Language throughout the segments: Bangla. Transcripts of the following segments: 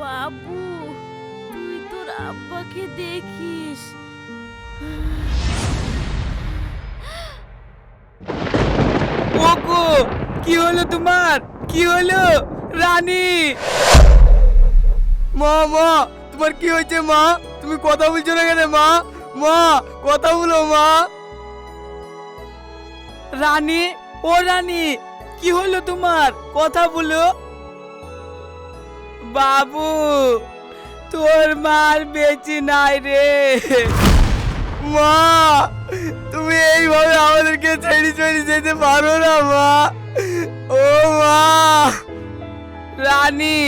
বাবু, তুই তোর আব্বাকে দেখিস। ওগো, কি হলো তোমার? কি হলো? রানী! মা মা, তোমার কি হয়েছে, মা? তুমি কথা বলছো না কেন, মা? মা, কথা বলো, মা। রানী, ও রানী, কি হলো তোমার? কথা বলো। বাবু, তোর মার বেঁচে নাই রে। মা, তুমি এইভাবে আমাদেরকে ছেড়ে ছেড়ে যেতে পারো না, মা। ও মা, রানী,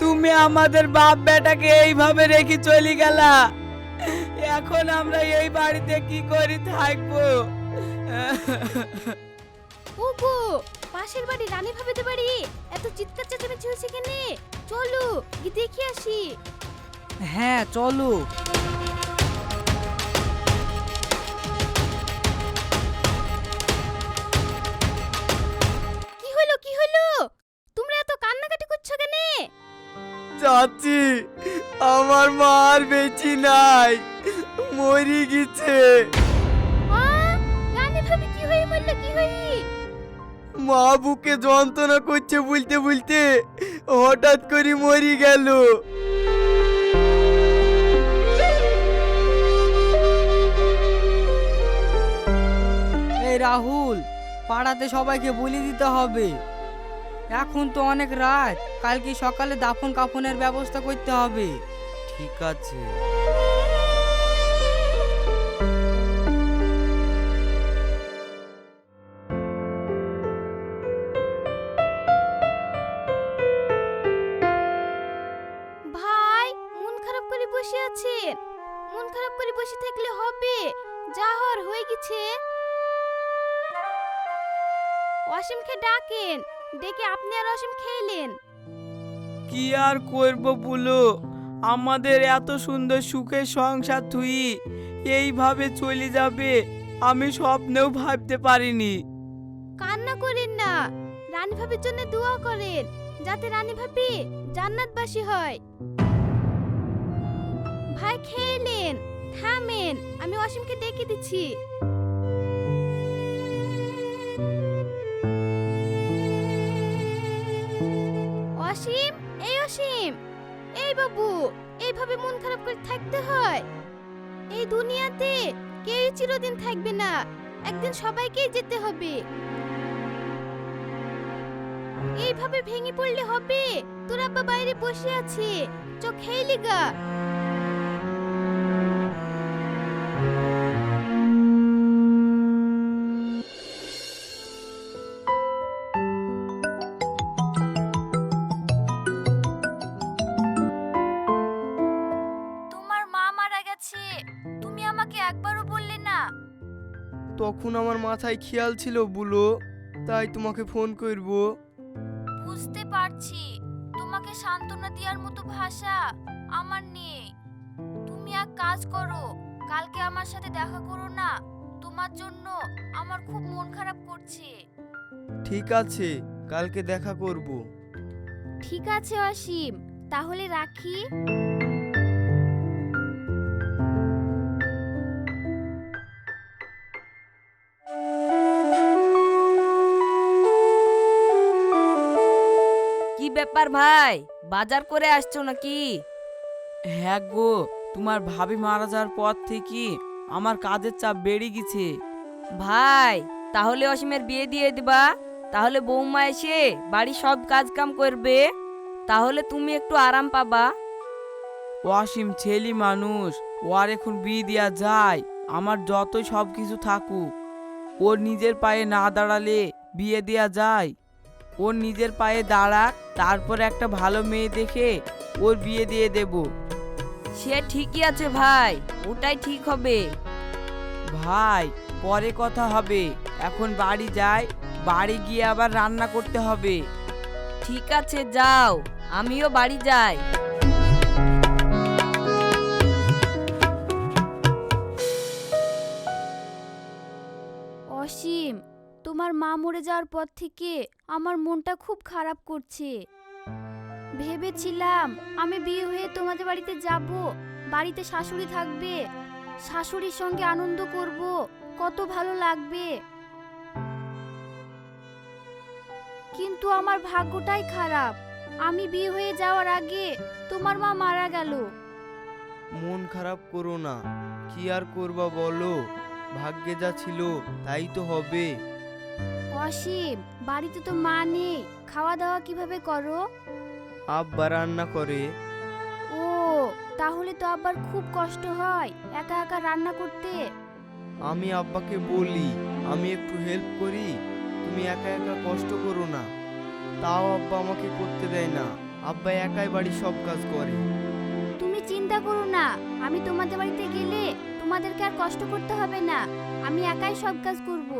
তুমি আমাদের বাপ বেটাকে এইভাবে রেখে চলে গেলা। এখন আমরা এই বাড়িতে কি করি থাকব? ওগো পাশের বাড়ি রানী ভাবিতে বাড়ি। এত চিৎকার চেঁচামেচি হয়েছে কেনে চলো গিয়ে দেখে আসি। হ্যাঁ চলো। কি হলো কি হলো? তোমরা এত কান্নাকাটি করছ কেনে? চাচি আমার মার বেঁচে নাই মরি গেছে। মা বুকে যন্ত্রণা করছে বলতে বলতে হঠাৎ করে মরি গেল। এই রাহুল পাড়াতে সবাইকে বলে দিতে হবে। এখন তো অনেক রাত কালকে সকালে দাফন কাফনের ব্যবস্থা করতে হবে। ঠিক আছে। বসে আছেন মন খারাপ করে বসে থাকলে হবে। যা হওয়ার হয়ে গেছে। অসীমকে ডাকেন। ডেকে আপনি আর অসীম খেলেন। কি আর করব বলো? আমাদের এত সুন্দর সুখের সংসার তুই এইভাবে চলে যাবে আমি স্বপ্নেও ভাবতে পারিনি। কান্না করেন না। রানী ভাবির জন্য দোয়া করেন যাতে রানী ভাবি জান্নাতবাসী হয়। ভাই খেলেন থামেন, আমি অসীমকে ডেকে দিচ্ছি। অসীম, এই অসীম। এই বাবু, এইভাবে মন খারাপ করে থাকতে হয়। এই দুনিয়াতে কেউ চিরদিন থাকবে না। একদিন সবাইকেই যেতে হবে। এইভাবে ভেঙে পড়লে হবে? তোর আব্বা বাইরে বসে আছে। চোখ খেয়ে তখন আমার মাথায় খেয়াল ছিল বুলো তাই তোমাকে ফোন করব। বুঝতে পারছি। তোমাকে সান্ত্বনা দেওয়ার মতো ভাষা আমার নেই। তুমি এক কাজ করো কালকে আমার সাথে দেখা করো না তোমার জন্য আমার খুব মন খারাপ করছে। ঠিক আছে কালকে দেখা করব। ঠিক আছে অসীম। তাহলে রাখি? ব্যাপার ভাই? বাজার করে আসছো নাকি? হ্যাঁ গো তোমার ভাবি মারা যাওয়ার পর থেকে আমার কাজের চাপ বেড়ে গেছে। ভাই তাহলে অসীমের বিয়ে দিয়ে দিবা। তাহলে বৌমা এসে বাড়ির সব কাজ কাম করবে। তাহলে তুমি একটু আরাম পাবা। অসীম ছেলে মানুষ ও আর এখন বিয়ে দেওয়া যায়। আমার যতই সব কিছু থাকুক ওর নিজের পায়ে না দাঁড়ালে বিয়ে দেওয়া যায়। ওর নিজের পায়ে দাঁড়াক তারপর একটা ভালো মেয়ে দেখে ওর বিয়ে দিয়ে দেব। সে ঠিকই আছে ভাই ওটাই ঠিক হবে। ভাই পরে কথা হবে। এখন বাড়ি যাই বাড়ি গিয়ে আবার রান্না করতে হবে। ঠিক আছে যাও আমিও বাড়ি যাই। তোমার মা মরে যাওয়ার পর থেকে আমার মনটা খুব খারাপ করছে। ভেবেছিলাম আমি বিয়ে হয়ে তোমাদের বাড়িতে যাব, বাড়িতে শাশুড়ি থাকবে, শাশুড়ির সঙ্গে আনন্দ করব, কত ভালো লাগবে। কিন্তু আমার ভাগ্যটাই খারাপ। আমি বিয়ে হয়ে যাওয়ার আগে তোমার মা মারা গেল। মন খারাপ করো না, কি আর করবা বলো? ভাগ্যে যা ছিল তাই তো হবে। অসীম বাড়িতে তো মা নেই। খাওয়া দাওয়া কীভাবে করো? আব্বা রান্না করে। ও তাহলে তো আবার খুব কষ্ট হয় একা একা রান্না করতে। আমি আব্বাকে বলি আমি একটু হেল্প করি। তুমি একা একা কষ্ট করো না। তাও আব্বা আমাকে করতে দেয় না। আব্বা একাই বাড়ি সব কাজ করে। তুমি চিন্তা করো না আমি তোমাদের বাড়িতে গেলে তোমাদেরকে আর কষ্ট করতে হবে না। আমি একাই সব কাজ করব।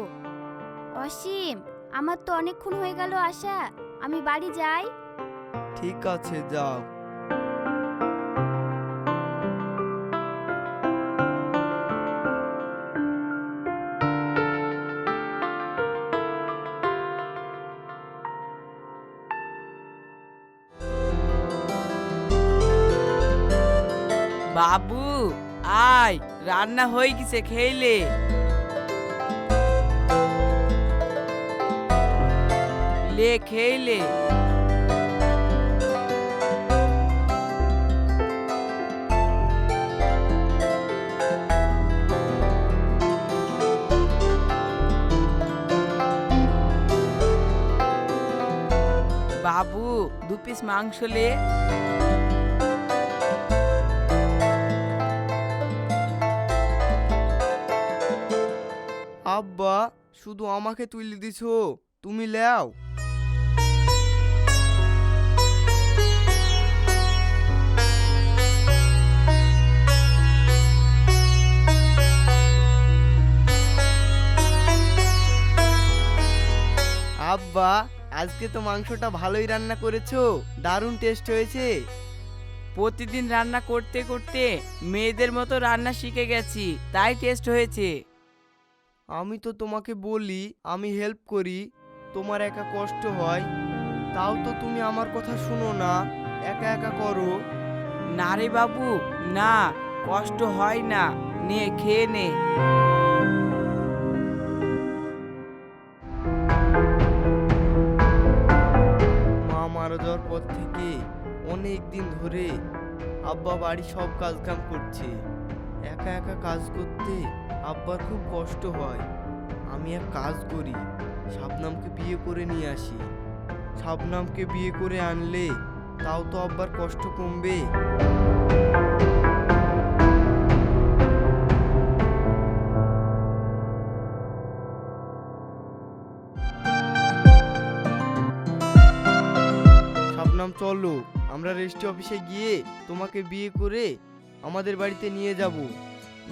অসীম আমার তো অনেকক্ষণ হয়ে গেল আশা আমি বাড়ি যাই। ঠিক আছে যাও। বাবু আয় রান্না হয়ে গেছে খেলে লে খেলে বাবু দু পিস মাংস লে। আব্বা শুধু আমাকে তুলে দিছো তুমি লেও। আব্বা আজকে তো মাংসটা ভালোই রান্না করেছ। দারুণ টেস্ট হয়েছে। প্রতিদিন রান্না করতে করতে মেয়েদের মতো রান্না শিখে গেছি তাই টেস্ট হয়েছে। আমি তো তোমাকে বলি আমি হেল্প করি তোমার একা কষ্ট হয়। তাও তো তুমি আমার কথা শুনো না একা একা করো। না রে বাবু না কষ্ট হয় না নে খেয়ে নে। অনেক দিন ধরে আব্বা বাড়ি সব কাজ কাম করছে। একা একা কাজ করতে আব্বার খুব কষ্ট হয়। আমি এক কাজ করি, শাবনামকে বিয়ে করে নিয়ে আসি। শাবনামকে বিয়ে করে আনলে তাও তো আব্বার কষ্ট কমবে। শাবনাম চলো আমরা রেজিস্ট্রি অফিসে গিয়ে তোমাকে বিয়ে করে আমাদের বাড়িতে নিয়ে যাব।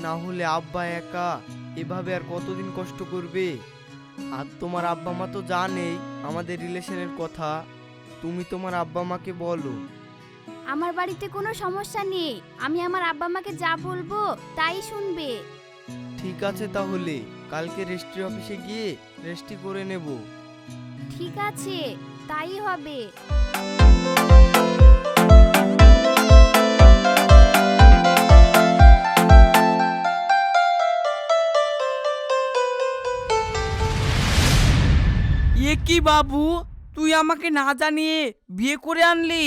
না হলে আব্বা একা এভাবে আর কতদিন কষ্ট করবে? আর তোমার আব্বা মা তো জানেই আমাদের রিলেশনের কথা। তুমি তোমার আব্বা মাকে বলো। আমার বাড়িতে কোনো সমস্যা নেই। আমি আমার আব্বা মাকে যা বলব তাই শুনবে। ঠিক আছে তাহলে কালকে রেজিস্ট্রি অফিসে গিয়ে রেজিস্ট্রি করে নেব। ঠিক আছে তাই হবে। এ কি বাবু? তুই আমাকে না জানিয়ে বিয়ে করে আনলি?